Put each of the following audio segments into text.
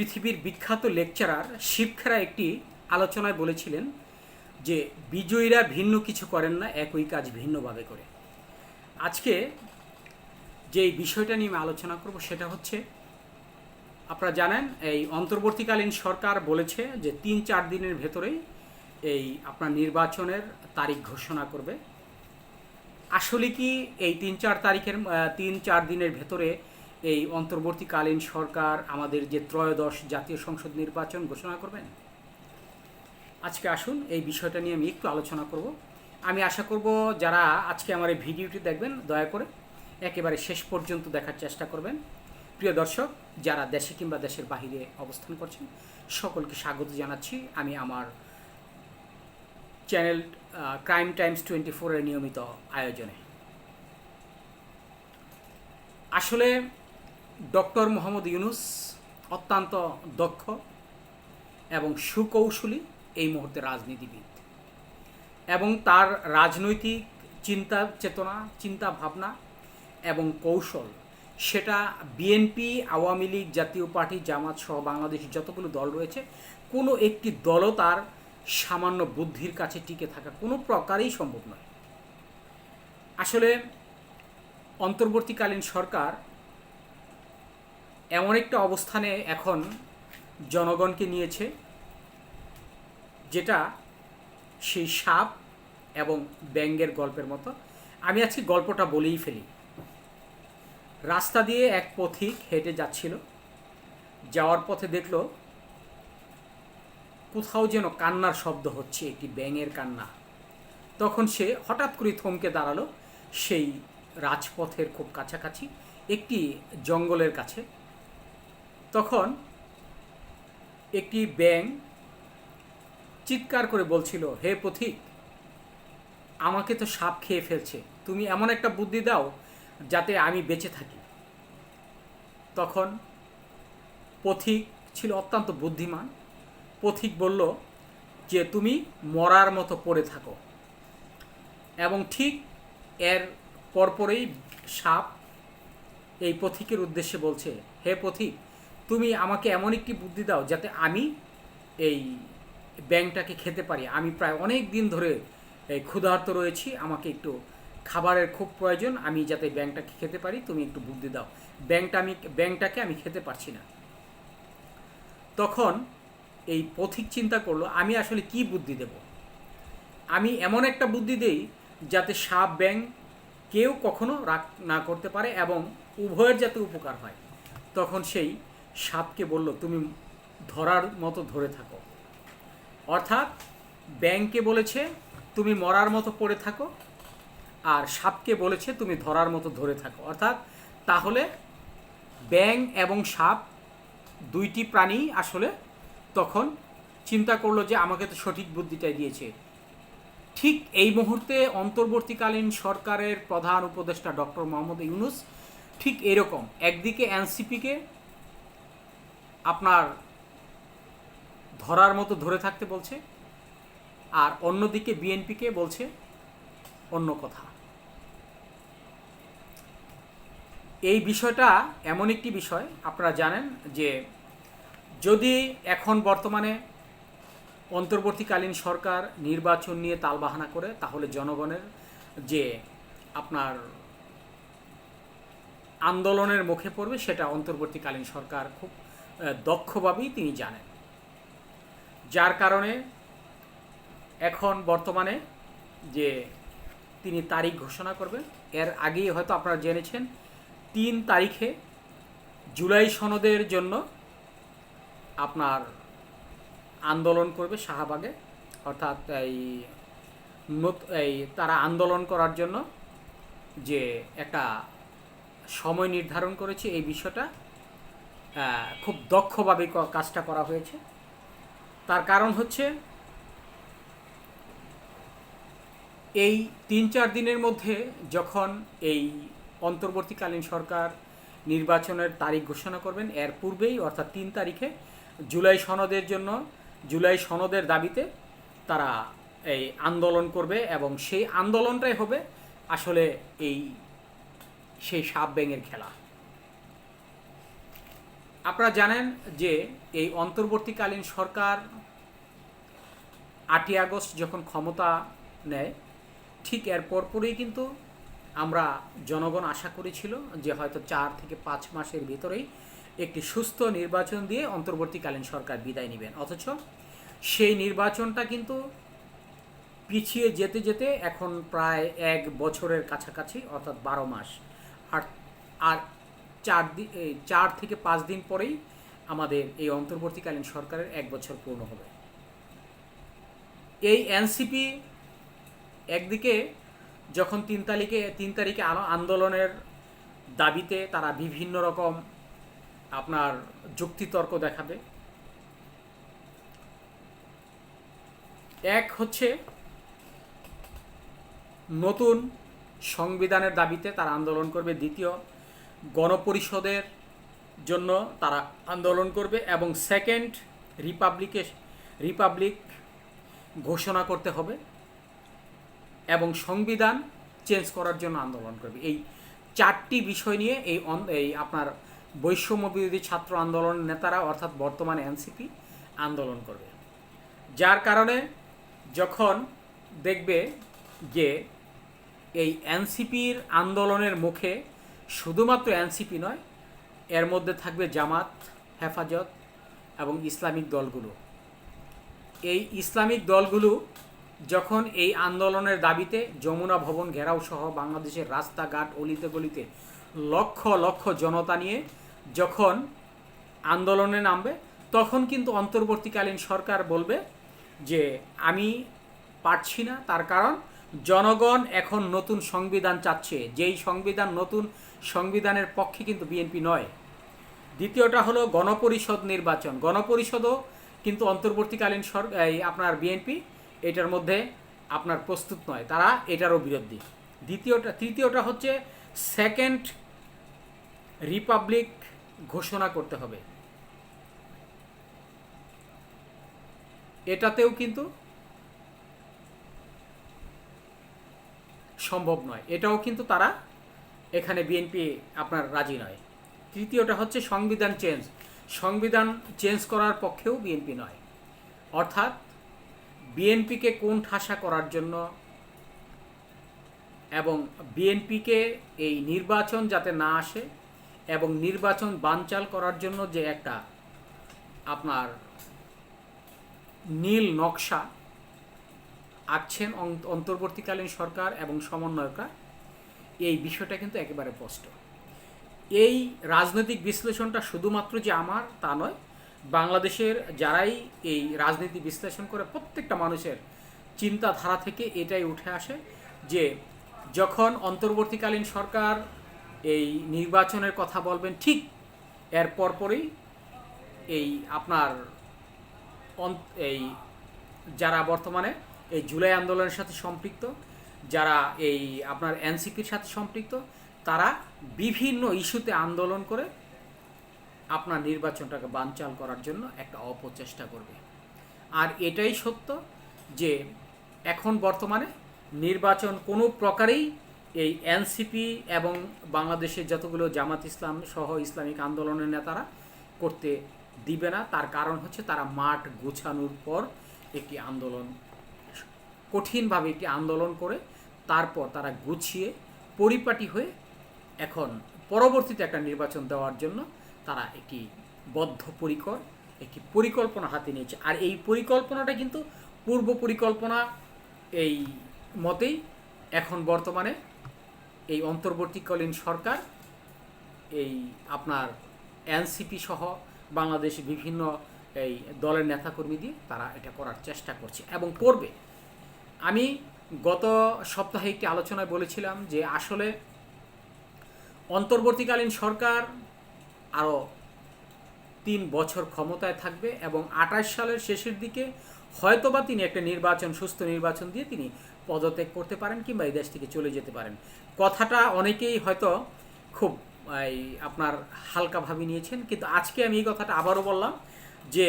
পৃথিবীর বিখ্যাত লেকচারার শিবখেরা একটি আলোচনায় বলেছিলেন যে বিজয়ীরা ভিন্ন কিছু করেন না, একই কাজ ভিন্নভাবে করে। আজকে যে বিষয়টা নিয়ে আমি আলোচনা করব সেটা হচ্ছে, আপনারা জানেন, এই অন্তর্বর্তীকালীন সরকার বলেছে যে তিন চার দিনের ভেতরেই এই আপনার নির্বাচনের তারিখ ঘোষণা করবে। আসলে কি এই তিন চার তারিখের তিন চার দিনের ভেতরে এই অন্তর্বর্তীকালীন সরকার আমাদের যে ত্রয়োদশ জাতীয় সংসদ নির্বাচন ঘোষণা করবেন? আজকে আসুন, এই বিষয়টা নিয়ে আমি একটু আলোচনা করব। আমি আশা করব যারা আজকে আমার এই ভিডিওটি দেখবেন, দয়া করে একেবারে শেষ পর্যন্ত দেখার চেষ্টা করবেন। প্রিয় দর্শক, যারা দেশে কিংবা দেশের বাহিরে অবস্থান করছেন, সকলকে স্বাগত জানাচ্ছি। আমি আমার চ্যানেল ক্রাইম টাইমস টোয়েন্টি ফোরের নিয়মিত আয়োজনে। আসলে ডক্টর মোহাম্মদ ইউনুস অত্যন্ত দক্ষ এবং সুকৌশলী এই মুহূর্তে রাজনীতিবিদ। এবং তার রাজনৈতিক চিন্তা চেতনা চিন্তা ভাবনা এবং কৌশল, সেটা বিএনপি আওয়ামী লীগ জাতীয় পার্টি, জামাত সহ বাংলাদেশের যতগুলো দল রয়েছে, কোনো একটি দলও তার সামান্য বুদ্ধির কাছে টিকে থাকা কোনো প্রকারেই সম্ভব নয়। আসলে অন্তর্বর্তীকালীন সরকার এমন একটা অবস্থানে এখন জনগণকে নিয়েছে, যেটা সেই সাপ এবং ব্যাঙ্গের গল্পের মতো। আমি আজকে গল্পটা বলেই ফেলি। রাস্তা দিয়ে এক পথিক হেঁটে যাচ্ছিল। যাওয়ার পথে দেখল, কোথাও যেন কান্নার শব্দ হচ্ছে, একটি ব্যাঙের কান্না। তখন সে হঠাৎ করে থমকে দাঁড়াল, সেই রাজপথের খুব কাছাকাছি, একটি জঙ্গলের কাছে। তখন একটি ব্যাং চিৎকার করে বলছিল, হে পথিক, আমাকে তো সাপ খেয়ে ফেলছে। তুমি এমন একটা বুদ্ধি দাও যাতে আমি বেঁচে থাকি। তখন পথিক ছিল অত্যন্ত বুদ্ধিমান। পথিক বলল যে, তুমি মরার মতো পড়ে থাকো। এবং ঠিক এর পরপরেই সাপ এই পথিকের উদ্দেশ্যে বলছে, হে পথিক তুমি আমাকে এমন একটি বুদ্ধি দাও যাতে আমি এই ব্যাংকটাকে খেতে পারি। আমি প্রায় অনেক দিন ধরে এই ক্ষুধার্ত রয়েছি, আমাকে একটু খাবারের খুব প্রয়োজন, আমি যাতে ব্যাংকটাকে খেতে পারি, তুমি একটু বুদ্ধি দাও। ব্যাংকটা আমি ব্যাংকটাকে আমি খেতে পারছি না। তখন এই পথিক চিন্তা করল, আমি আসলে কি বুদ্ধি দেব? আমি এমন একটা বুদ্ধি দেই যাতে সাপ, ব্যাং কেউ কখনো রাগ না করতে পারে এবং উভয়ের যাতে উপকার হয়। তখন সেই সাপকে বলল, তুমি ধরার মতো ধরে থাকো। অর্থাৎ ব্যাংকে বলেছে, তুমি মরার মতো পড়ে থাকো। আর সাপকে বলেছে, তুমি ধরার মতো ধরে থাকো। অর্থাৎ তাহলে ব্যাং এবং সাপ দুইটি প্রাণী আসলে তখন চিন্তা করল যে, আমাকে তো সঠিক বুদ্ধিটাই দিয়েছে। ঠিক এই মুহূর্তে অন্তর্বর্তীকালীন সরকারের প্রধান উপদেষ্টা ডক্টর মোহাম্মদ ইউনুস ঠিক এরকম, একদিকে এনসিপিকে আপনার ধরার মতো ধরে থাকতে বলছে, আর অন্যদিকে বিএনপিকে বলছে অন্য কথা। এই বিষয়টা এমন একটি বিষয়, আপনারা জানেন যে যদি এখন বর্তমানে অন্তর্বর্তীকালীন সরকার নির্বাচন নিয়ে তালবাহানা করে, তাহলে জনগণের যে আপনার আন্দোলনের মুখে পড়বে, সেটা অন্তর্বর্তীকালীন সরকার খুব দক্ষভাবেই তিনি জানেন। যার কারণে এখন বর্তমানে যে তিনি তারিখ ঘোষণা করবেন, এর আগেই হয়তো আপনারা জেনেছেন, তিন তারিখে জুলাই সনদের জন্য আপনার আন্দোলন করবে শাহবাগে। অর্থাৎ এই এই তারা আন্দোলন করার জন্য যে একটা সময় নির্ধারণ করেছে এই বিষয়টা খুব দক্ষভাবে কাজটা করা হয়েছে। তার কারণ হচ্ছে, এই তিন চার দিনের মধ্যে যখন এই অন্তর্বর্তীকালীন সরকার নির্বাচনের তারিখ ঘোষণা করবেন, এর পূর্বেই অর্থাৎ তিন তারিখে জুলাই সনদের জন্য, জুলাই সনদের দাবিতে তারা এই আন্দোলন করবে এবং সেই আন্দোলনটাই হবে আসলে এই সেই সাপ ব্যাঙের খেলা। আপনারা জানেন যে এই অন্তর্বর্তীকালীন সরকার আটই আগস্ট যখন ক্ষমতা নেয়, ঠিক এর পরপরই কিন্তু আমরা জনগণ আশা করেছিল যে হয়তো চার থেকে পাঁচ মাসের ভিতরেই একটি সুস্থ নির্বাচন দিয়ে অন্তর্বর্তীকালীন সরকার বিদায় নেবেন। অথচ সেই নির্বাচনটা কিন্তু পিছিয়ে যেতে যেতে এখন প্রায় এক বছরের কাছাকাছি, অর্থাৎ বারো মাস। আর আর চার দিন চার থেকে পাঁচ দিন পরেই আমাদের এই অন্তর্বর্তীকালীন সরকারের এক বছর পূর্ণ হবে। এই এনসিপি একদিকে যখন তিন তারিখে তিন তারিখে আন্দোলনের দাবিতে তারা বিভিন্ন রকম আপনার যুক্তিতর্ক দেখাবে। এক হচ্ছে নতুন সংবিধানের দাবিতে তারা আন্দোলন করবে। দ্বিতীয় গণপরিষদের জন্য তারা আন্দোলন করবে এবং সেকেন্ড রিপাবলিকে রিপাবলিক ঘোষণা করতে হবে এবং সংবিধান চেঞ্জ করার জন্য আন্দোলন করবে। এই চারটি বিষয় নিয়ে এই এই আপনার বৈষম্য বিরোধী ছাত্র আন্দোলন নেতারা অর্থাৎ বর্তমানে এনসিপি আন্দোলন করবে। যার কারণে যখন দেখবে যে এই এনসিপির আন্দোলনের মুখে শুধুমাত্র এনসিপি নয়, এর মধ্যে থাকবে জামাত, হেফাজত এবং ইসলামিক দলগুলো। এই ইসলামিক দলগুলো যখন এই আন্দোলনের দাবিতে যমুনা ভবন ঘেরাও সহ বাংলাদেশের রাস্তাঘাট অলিতে গলিতে লক্ষ লক্ষ জনতা নিয়ে যখন আন্দোলনে নামবে, তখন কিন্তু অন্তর্বর্তীকালীন সরকার বলবে যে, আমি পারছি না। তার কারণ জনগণ এখন নতুন সংবিধান চাচ্ছে। যেই সংবিধান নতুন সংবিধানের পক্ষে কিন্তু বিএনপি নয়। দ্বিতীয়টা হলো গণপরিষদ নির্বাচন। গণপরিষদও কিন্তু অন্তর্বর্তীকালীন সর- আপনার বিএনপি, এটার মধ্যে আপনার প্রস্তুত নয়। তারা এটারও বিরোধী। দ্বিতীয়টা, তৃতীয়টা হচ্ছে সেকেন্ড রিপাবলিক ঘোষণা করতে হবে। এটাতেও কিন্তু সম্ভব নয়। এটাও কিন্তু তারা এখানে বিএনপি আপনার রাজি নয়। তৃতীয়টা হচ্ছে সংবিধান চেঞ্জ। সংবিধান চেঞ্জ করার পক্ষেও বিএনপি নয়। অর্থাৎ বিএনপিকে কোন ঠাসা করার জন্য এবং বিএনপিকে এই নির্বাচন যাতে না আসে এবং নির্বাচন বানচাল করার জন্য যে একটা আপনার নীল নকশা আঁকছেন অন্ত- অন্তর্বর্তীকালীন সরকার এবং সমন্বয়করা। এই বিষয়টা কিন্তু একেবারে স্পষ্ট। এই রাজনৈতিক বিশ্লেষণটা শুধুমাত্র যে আমার, তা নয়, বাংলাদেশের যারাই এই রাজনীতি বিশ্লেষণ করে, প্রত্যেকটা মানুষের চিন্তাধারা থেকে এটাই উঠে আসে যে যখন অন্তর্বর্তীকালীন সরকার এই নির্বাচনের কথা বলবেন, ঠিক এর পরপরই এই আপনার এই যারা বর্তমানে এই জুলাই আন্দোলনের সাথে সম্পৃক্ত, যারা এই আপনার এনসিপির সাথে সম্পৃক্ত, তারা বিভিন্ন ইস্যুতে আন্দোলন করে আপনার নির্বাচনটাকে বানচাল করার জন্য একটা অপচেষ্টা করবে। আর এটাই সত্য যে এখন বর্তমানে নির্বাচন কোনো প্রকারেই এই এনসিপি এবং বাংলাদেশের যতগুলো জামাত ইসলাম সহ ইসলামিক আন্দোলনের নেতারা করতে দিবে না। তার কারণ হচ্ছে তারা মাঠ গোছানোর পর একটি আন্দোলন কঠিনভাবে একটি আন্দোলন করে, তারপর তারা গুছিয়ে পরিপাটি হয়ে এখন পরবর্তীতে একটা নির্বাচন দেওয়ার জন্য তারা একটি বদ্ধপরিকর, একটি পরিকল্পনা হাতে নিয়েছে। আর এই পরিকল্পনাটা কিন্তু পূর্ব পরিকল্পনা এই মতেই এখন বর্তমানে এই অন্তর্বর্তীকালীন সরকার, এই আপনার এনসিপি সহ বাংলাদেশে বিভিন্ন এই দলের নেতাকর্মী দিয়ে তারা এটা করার চেষ্টা করছে এবং করবে। আমি গত সপ্তাহে একটি আলোচনায় বলেছিলাম যে আসলে অন্তর্বর্তীকালীন সরকার আরও তিন বছর ক্ষমতায় থাকবে এবং আঠাশ সালের শেষের দিকে হয়তোবা তিনি একটা নির্বাচন সুস্থ নির্বাচন দিয়ে তিনি পদত্যাগ করতে পারেন কিংবা এই দেশ থেকে চলে যেতে পারেন। কথাটা অনেকেই হয়তো খুব এই, আপনার হালকাভাবে নিয়েছেন কিন্তু আজকে আমি এই কথাটা আবারও বললাম যে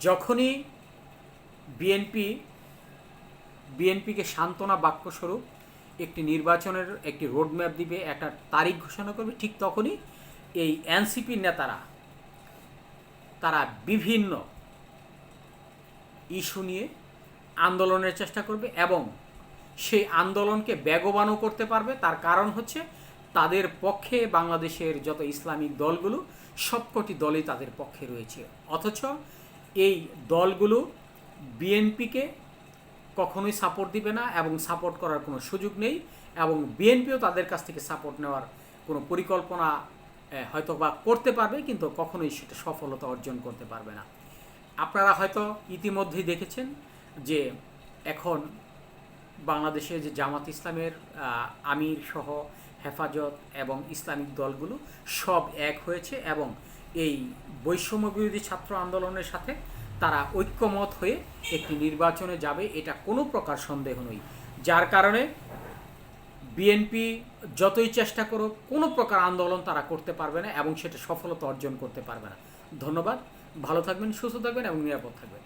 যখনই বিএনপি বিএনপিকে সান্ত্বনা বাক্যস্বরূপ একটি নির্বাচনের একটি রোডম্যাপ দিবে, একটা তারিখ ঘোষণা করবে, ঠিক তখনই এই এনসিপির নেতারা, তারা বিভিন্ন ইস্যু নিয়ে আন্দোলনের চেষ্টা করবে এবং সেই আন্দোলনকে বেগবানও করতে পারবে। তার কারণ হচ্ছে তাদের পক্ষে বাংলাদেশের যত ইসলামিক দলগুলো, সবকটি দলই তাদের পক্ষে রয়েছে। অথচ এই দলগুলো বিএনপিকে কখনোই সাপোর্ট দিবে না এবং সাপোর্ট করার কোনো সুযোগ নেই এবং বিএনপিও তাদের কাছ থেকে সাপোর্ট নেওয়ার কোনো পরিকল্পনা হয়তো বা করতে পারবে কিন্তু কখনোই সেটা সফলতা অর্জন করতে পারবে না। আপনারা হয়তো ইতিমধ্যেই দেখেছেন যে এখন বাংলাদেশে যে জামাত ইসলামের আমির সহ হেফাজত এবং ইসলামিক দলগুলো সব এক হয়েছে এবং এই বৈষম্য বিরোধী ছাত্র আন্দোলনের সাথে তারা ঐক্যমত হয়ে একটি নির্বাচনে যাবে, এটা কোনো প্রকার সন্দেহ নই যার কারণে বিএনপি যতই চেষ্টা করুক, কোনো প্রকার আন্দোলন তারা করতে পারবে না এবং সেটা সফলতা অর্জন করতে পারবে না। ধন্যবাদ, ভালো থাকবেন, সুস্থ থাকবেন এবং নিরাপদ থাকবেন।